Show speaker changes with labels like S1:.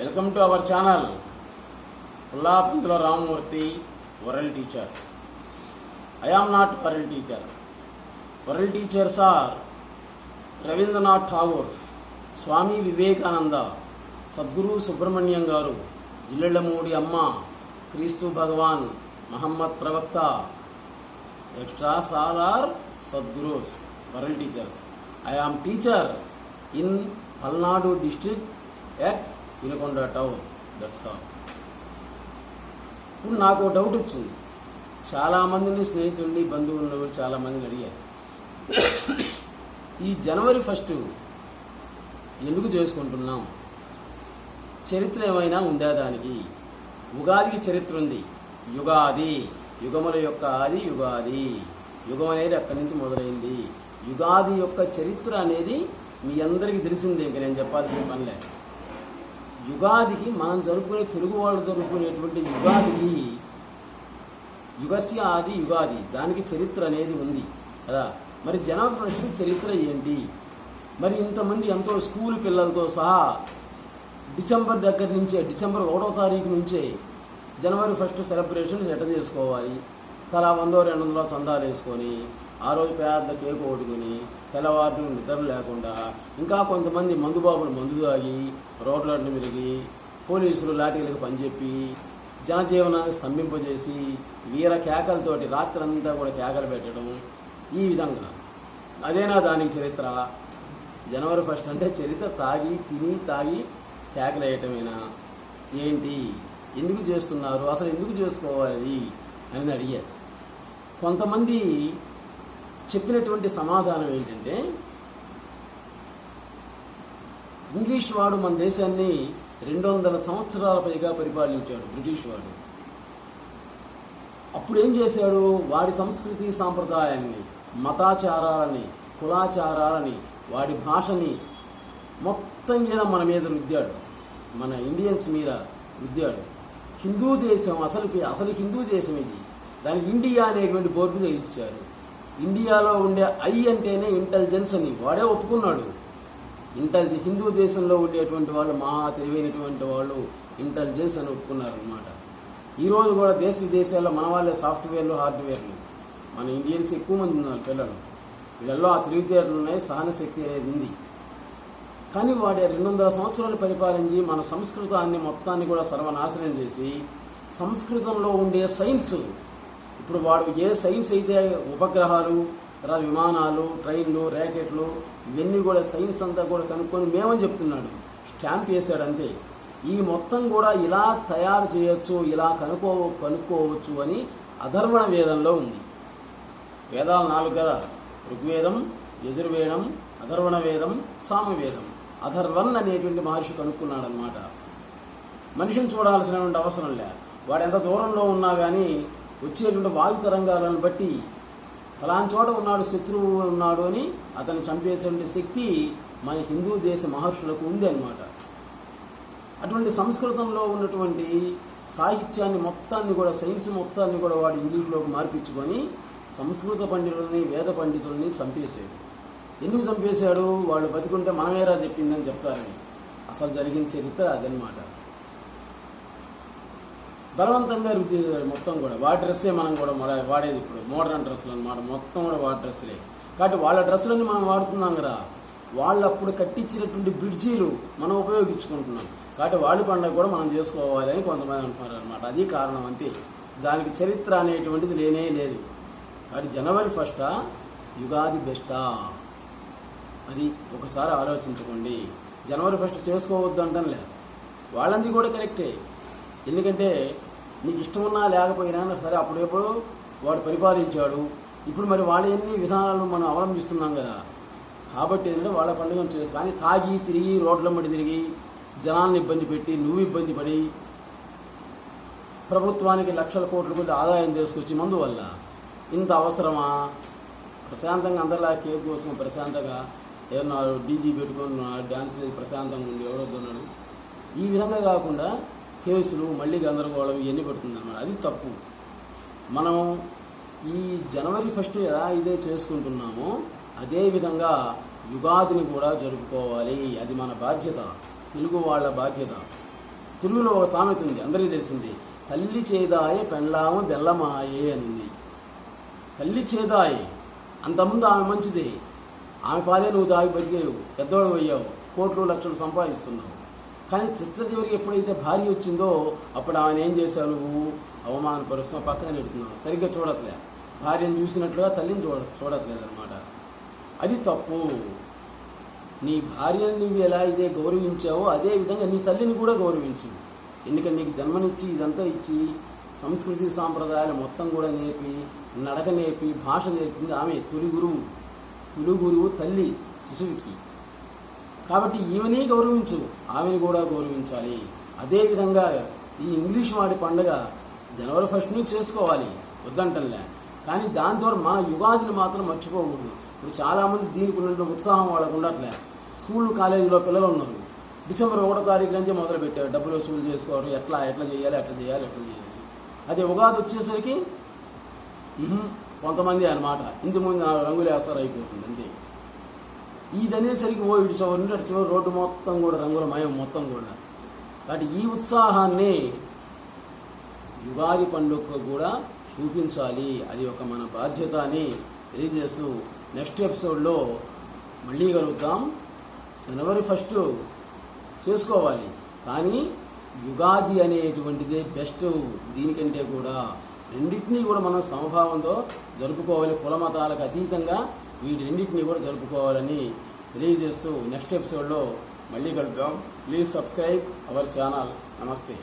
S1: Welcome to our channel. Pullapanthula Ramamurthy world teacher. I am not world teacher. World teachers are Rabindranath Tagore Swami Vivekananda Sadguru Subrahmanyam garu Jillellamudi Amma క్రీస్తు భగవాన్ మహమ్మద్ ప్రవక్త extras all are Sadgurus world teacher. I am teacher in Palnadu district at Vinukonda town that's all ఇప్పుడు నాకు ఒక doubt వచ్చింది. చాలామందిని స్నేహితుల్ని బంధువులను కూడా చాలామందిని అడిగారు. ఈ జనవరి ఫస్ట్ ఎందుకు చేసుకుంటున్నాం? చరిత్ర ఏమైనా ఉందా దానికి? ఉగాదికి చరిత్ర ఉంది. యుగాది యుగముల యొక్క ఆది యుగాది. యుగం అనేది అక్కడి నుంచి మొదలైంది. యుగాది యొక్క చరిత్ర అనేది మీ అందరికీ తెలిసిందే ఇంక నేను చెప్పాల్సిన పనిలే యుగాదికి మనం జరుపుకునే తెలుగు వాళ్ళు జరుపుకునేటువంటి యుగాదికి యుగస్య ఆది యుగాది దానికి చరిత్ర అనేది ఉంది కదా? మరి జనవరి చరిత్ర ఏంటి? మరి ఇంతమంది ఎంతో స్కూల్ పిల్లలతో సహా డిసెంబర్ దగ్గర నుంచే డిసెంబర్ ఒకటో తారీఖు నుంచే జనవరి ఫస్ట్ సెలబ్రేషన్ సెట్ చేసుకోవాలి. తలా వందో రెండు వందల చందాలు వేసుకొని ఆ రోజు పేద కేక్ కొట్టుకుని తెల్లవారు నిద్ర లేకుండా ఇంకా కొంతమంది మందుబాబులు మందు తాగి రోడ్లన్నీ విరిగి పోలీసులు లాఠీలకు పనిచెప్పి జనజీవనాన్ని స్తంభింపజేసి వీర కేకలతోటి రాత్రంతా కూడా కేకలు పెట్టడం ఈ విధంగా. అదేనా దానికి చరిత్ర? జనవరి ఫస్ట్ అంటే చరిత్ర తాగి తిని తాగి కేకలేయటమేనా ఏంటి? ఎందుకు చేస్తున్నారు? అసలు ఎందుకు చేసుకోవాలి? అని అడిగారు. కొంతమంది చెప్పినటువంటి సమాధానం ఏంటంటే ఇంగ్లీష్ వాడు మన దేశాన్ని రెండు వందల సంవత్సరాల పైగా పరిపాలించాడు బ్రిటిష్ వాడు. అప్పుడు ఏం చేశాడు? వాడి సంస్కృతి సాంప్రదాయాన్ని మతాచారాలని కులాచారాలని వాడి భాషని మొత్తం మీద మన మీద రుద్దాడు. మన ఇండియన్స్ మీద రుద్దాడు. హిందూ దేశం అసలు అసలు హిందూ దేశం ఇది. దానికి ఇండియా అనేటువంటి బోర్డు ఇచ్చారు. ఇండియాలో ఉండే ఐ అంటేనే ఇంటెలిజెన్స్ అని వాడే ఒప్పుకున్నాడు. ఇంటెలిజెన్స్ హిందూ దేశంలో ఉండేటువంటి వాళ్ళు మహా తెలివైనటువంటి వాళ్ళు ఇంటెలిజెన్స్ అని ఒప్పుకున్నారు అనమాట ఈరోజు కూడా దేశ విదేశాల్లో మన వాళ్ళే సాఫ్ట్వేర్లు హార్డ్వేర్లు. మన ఇండియన్స్ ఎక్కువ మంది ఉన్నారు పిల్లలు. వీళ్ళల్లో ఆ తెలివితేటలు ఉన్నాయి సహన శక్తి అనేది ఉంది. కానీ వాడి రెండు వందల సంవత్సరాలు పరిపాలించి మన సంస్కృతాన్ని మొత్తాన్ని కూడా సర్వనాశనం చేసి సంస్కృతంలో ఉండే సైన్స్ ఇప్పుడు వాడు ఏ సైన్స్ అయితే ఉపగ్రహాలు తర్వాత విమానాలు ట్రైన్లు ర్యాకెట్లు ఇవన్నీ కూడా సైన్స్ అంతా కూడా కనుక్కొని మేమని చెప్తున్నాడు. స్టాంప్ వేసాడు అంతే ఈ మొత్తం కూడా ఇలా తయారు చేయొచ్చు ఇలా కనుక్కో కనుక్కోవచ్చు అని అధర్వణ వేదంలో ఉంది. వేదాలు నాలుగు కదా? ఋగ్వేదం యజుర్వేదం అధర్వణ వేదం సామవేదం. అధర్వన్ అనేటువంటి మహర్షి కనుక్కున్నాడనమాట మనిషిని చూడాల్సినటువంటి అవసరం లే. వాడు ఎంత దూరంలో ఉన్నా కానీ వచ్చేటువంటి వాయు తరంగాలను బట్టి ఫలాని చోట ఉన్నాడు శత్రువు ఉన్నాడు అని అతను చంపేసే శక్తి మన హిందూ దేశ మహర్షులకు ఉంది అనమాట అటువంటి సంస్కృతంలో ఉన్నటువంటి సాహిత్యాన్ని మొత్తాన్ని కూడా సైన్స్ మొత్తాన్ని కూడా వాడు ఇంగ్లీష్లోకి మార్పించుకొని సంస్కృత పండితులని వేద పండితులని చంపేశాడు. ఎందుకు చంపేశాడు? వాళ్ళు బతికుంటే మనమేరా చెప్పిందని చెప్తారని. అసలు జరిగిన చరిత్ర అదనమాట బలవంతంగా రుద్ది మొత్తం కూడా. వాడి డ్రెస్సే మనం కూడా వాడేది ఇప్పుడు. మోడర్న్ డ్రెస్సులు అనమాట మొత్తం కూడా వాటి డ్రెస్సులే. కాబట్టి వాళ్ళ డ్రెస్సులన్నీ మనం వాడుతున్నాం కదా. వాళ్ళు అప్పుడు కట్టించినటువంటి బ్రిడ్జీలు మనం ఉపయోగించుకుంటున్నాం. కాబట్టి వాళ్ళ పండుగ కూడా మనం చేసుకోవాలి అని కొంతమంది అంటున్నారు అనమాట అది కారణం అంతే. దానికి చరిత్ర అనేటువంటిది లేనే లేదు. కాబట్టి జనవరి ఫస్టా? యుగాది బెస్టా? అది ఒకసారి ఆలోచించుకోండి. జనవరి ఫస్ట్ చేసుకోవద్దు అంటంలే వాళ్ళంది కూడా కరెక్టే. ఎందుకంటే నీకు ఇష్టం ఉన్నా లేకపోయినా సరే అప్పుడెప్పుడు వాడు పరిపాలించాడు. ఇప్పుడు మరి వాళ్ళ ఎన్ని విధానాలను మనం అవలంబిస్తున్నాం కదా? కాబట్టి ఏంటంటే వాళ్ళ పండుగ కానీ తాగి తిరిగి రోడ్ల మడి తిరిగి జనాలను ఇబ్బంది పెట్టి నువ్వు ఇబ్బంది పడి ప్రభుత్వానికి లక్షల కోట్ల కొద్ది ఆదాయం తీసుకొచ్చి మందు వల్ల ఇంత అవసరమా? ప్రశాంతంగా అందరిలా కేక్ కోసం ప్రశాంతంగా ఏమన్నా డీజీ పెట్టుకొని డ్యాన్స్ వేసి ప్రశాంతంగా ఉంది ఎవడొద్దున్నాడు ఈ విధంగా కాకుండా కేసులు మళ్ళీ గందరగోళం ఇవన్నీ పడుతుందన్నమాట. అది తప్పు. మనం ఈ జనవరి ఫస్ట్ ఎలా ఇదే చేసుకుంటున్నామో అదే విధంగా యుగాదిని కూడా జరుపుకోవాలి. అది మన బాధ్యత. తెలుగు వాళ్ళ బాధ్యత. తెలుగులో ఒక సామెత ఉంది అందరికీ తెలిసింది. తల్లి చేదాయే పెండ్లాము బెల్లమాయే అని తల్లి చేదాయి. అంతకుముందు ఆమె మంచిది. ఆమె పాలే నువ్వు దాగి బతికేవు పెద్దవాడు అయ్యావు కోట్లు లక్షలు సంపాదిస్తున్నావు. కానీ చిత్ర చివరికి ఎప్పుడైతే భార్య వచ్చిందో అప్పుడు ఆమెను ఏం చేశావు నువ్వు అవమానపరుస్తున్నావు పక్కన పెడుతున్నావు సరిగ్గా చూడట్లే. భార్యను చూసినట్లుగా తల్లిని చూడ చూడట్లేదు అనమాట అది తప్పు. నీ భార్యను నువ్వు ఎలా అయితే గౌరవించావో అదే విధంగా నీ తల్లిని కూడా గౌరవించు. ఎందుకంటే నీకు జన్మనిచ్చి ఇదంతా ఇచ్చి సంస్కృతి సాంప్రదాయాలు మొత్తం కూడా నేర్పి నడక నేర్పి భాష నేర్పింది ఆమె తొలి గురువు. తొలి గురువు తల్లి శిశువుకి. కాబట్టి ఈమెని గౌరవించు ఆమెని కూడా గౌరవించాలి. అదేవిధంగా ఈ ఇంగ్లీష్ వాడి పండుగ జనవరి ఫస్ట్ నుంచి చేసుకోవాలి వద్దంటలే. కానీ దాని ద్వారా మన యుగాదిని మాత్రం మర్చిపోకూడదు. ఇప్పుడు చాలామంది దీనికి ఉన్న ఉత్సాహం వాళ్ళకు ఉండట్లే. స్కూల్ కాలేజీలో పిల్లలు ఉన్నారు. డిసెంబర్ ఒకటో తారీఖు నుంచి మొదలు పెట్టారు డబ్బులు వసూలు చేసుకోవడం ఎట్లా ఎట్లా చేయాలి ఎట్లా చేయాలి ఎట్లా చేయాలి. అదే ఉగాది వచ్చేసరికి కొంతమంది అనమాట ఇంతకుముందు నాలుగు రంగులు వేస్తారు అయిపోతుంది అంతే. ఇదనేసరికి ఓ ఇటు చివరి నుండి అటు చివరి రోడ్డు మొత్తం కూడా రంగుల మయం మొత్తం కూడా. కాబట్టి ఈ ఉత్సాహాన్ని యుగాది పండుగకు కూడా చూపించాలి. అది ఒక మన బాధ్యత అని తెలియజేస్తూ నెక్స్ట్ ఎపిసోడ్లో మళ్ళీ కలుగుతాం జనవరి ఫస్ట్ చేసుకోవాలి. కానీ యుగాది అనేటువంటిదే బెస్ట్ దీనికంటే కూడా. రెండింటినీ కూడా మనం సమభావంతో జరుపుకోవాలి. కుల మతాలకు అతీతంగా వీటి రెండింటినీ కూడా జరుపుకోవాలని తెలియజేస్తూ నెక్స్ట్ ఎపిసోడ్లో మళ్ళీ కలుద్దాం. Please subscribe our channel. నమస్తే.